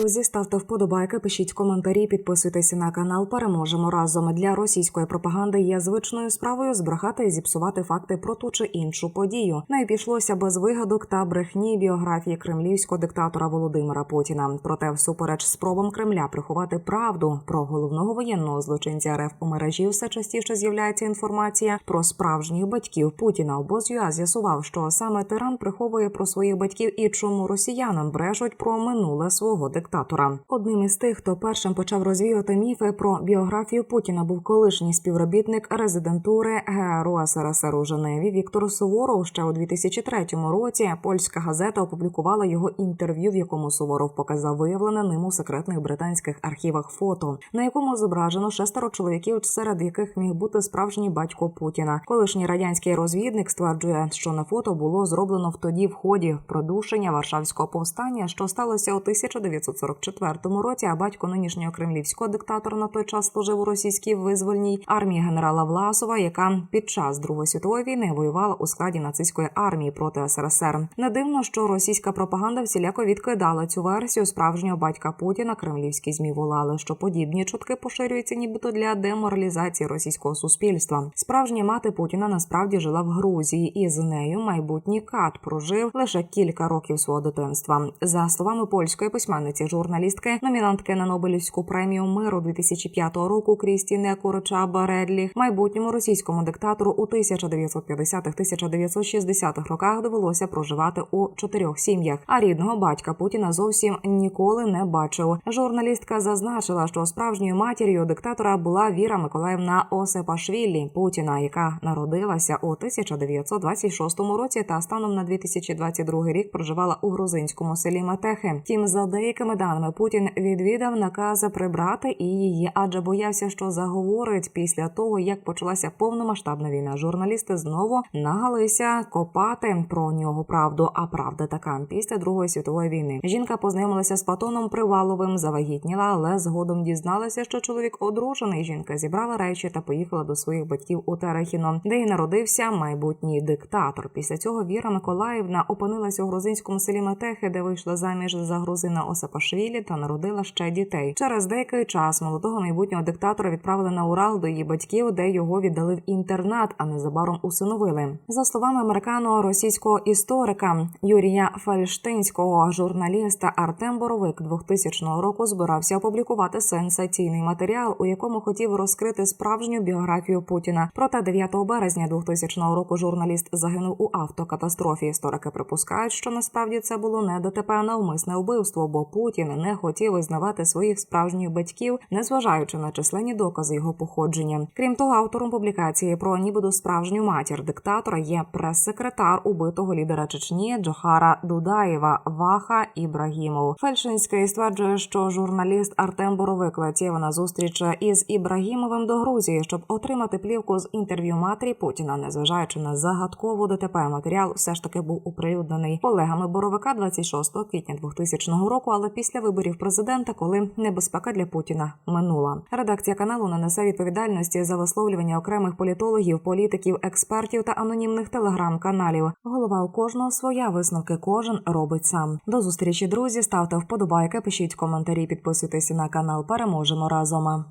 друзі, ставте вподобайки, пишіть коментарі, підписуйтесь на канал. Переможемо разом. Для російської пропаганди є звичною справою збрехати і зіпсувати факти про ту чи іншу подію. Не обійшлося без вигадок та брехні біографії кремлівського диктатора Володимира Путіна. Проте, всупереч спробам Кремля приховати правду про головного воєнного злочинця РФ у мережі, все частіше з'являється інформація про справжніх батьків Путіна. Обоз.ЮА з'ясував, що саме тиран приховує про своїх батьків і чому росіянам брешуть про минуле свого диктатора. Одним із тих, хто першим почав розвіювати міфи про біографію Путіна, був колишній співробітник резидентури ГРУ СРСР у Женеві Віктор Суворов. Ще у 2003 році польська газета опублікувала його інтерв'ю, в якому Суворов показав виявлене ним у секретних британських архівах фото, на якому зображено шестеро чоловіків, серед яких міг бути справжній батько Путіна. Колишній радянський розвідник стверджує, що на фото було зроблено в тоді в ході продушення Варшавського повстання, що сталося у 1944 році. А батько нинішнього кремлівського диктатора на той час служив у російській визвольній армії генерала Власова, яка під час Другої світової війни воювала у складі нацистської армії проти СРСР. Не дивно, що російська пропаганда всіляко відкидала цю версію справжнього батька Путіна. Кремлівські змі волали, що подібні чутки поширюються, нібито для деморалізації російського суспільства. Справжня мати Путіна насправді жила в Грузії, і з нею майбутній кат прожив лише кілька років свого дитинства. За словами польської письменниці, журналістки, номінантки на Нобелівську премію миру 2005 року Крістіне Курчаба Редліх, майбутньому російському диктатору у 1950-1960-х роках довелося проживати у чотирьох сім'ях. А рідного батька Путіна зовсім ніколи не бачив. Журналістка зазначила, що справжньою матір'ю диктатора була Віра Миколаївна Осипашвілі Путіна, яка народилася у 1926 році та станом на 2022 рік проживала у грузинському селі Метехи. Втім, за деякими даними, Путін відвідав накази прибрати і її, адже боявся, що заговорить після того, як почалася повномасштабна війна. Журналісти знову нагалися копати про нього правду. А правда така після Другої світової війни. Жінка познайомилася з Патоном Приваловим, завагітніла, але згодом дізналася, що чоловік одружений. Жінка зібрала речі та поїхала до своїх батьків у Терехіно, де й народився майбутній диктатор. Після цього Віра Миколаївна опинилася у грузинському селі Метехи, де вийшла заміж за грузина Осапашвілі та народила ще дітей. Через деякий час молодого майбутнього диктатора відправили на Урал до її батьків, де його віддали в інтернат, а незабаром усиновили. За словами американо-російського історика Юрія Фальштинського, журналіста Артем Боровик 2000 року збирався опублікувати сенсаційний матеріал, у якому хотів розкрити справжню біографію Путіна. Проте 9 березня 2000 року журналіст загинув у автокатастрофі. Історики припускають, що насправді це було не ДТП, а навмисне вбивство, бо Путін не хотів визнавати своїх справжніх батьків, незважаючи на численні докази його походження. Крім того, автором публікації про нібито справжню матір диктатора є прес-секретар убитого лідера Чечні Джохара Дудаєва Ваха Ібрагімов. Фельдшинський стверджує, що журналіст Артем Боровик летів на зустріч із Ібрагімовим до Грузії, щоб отримати плівку з інтерв'ю матері Путіна, незважаючи на загадкову ДТП. Матеріал все ж таки був оприлюднений колегами Боровика 26 квітня 2000 року, але після виборів президента, коли небезпека для Путіна минула. Редакція каналу не несе відповідальності за висловлювання окремих політологів, політиків, експертів та анонімних телеграм-каналів. Голова у кожного своя висновки кожен робить сам. До зустрічі, друзі. Ставте вподобайки, пишіть коментарі, підписуйтесь на канал. Переможемо разом.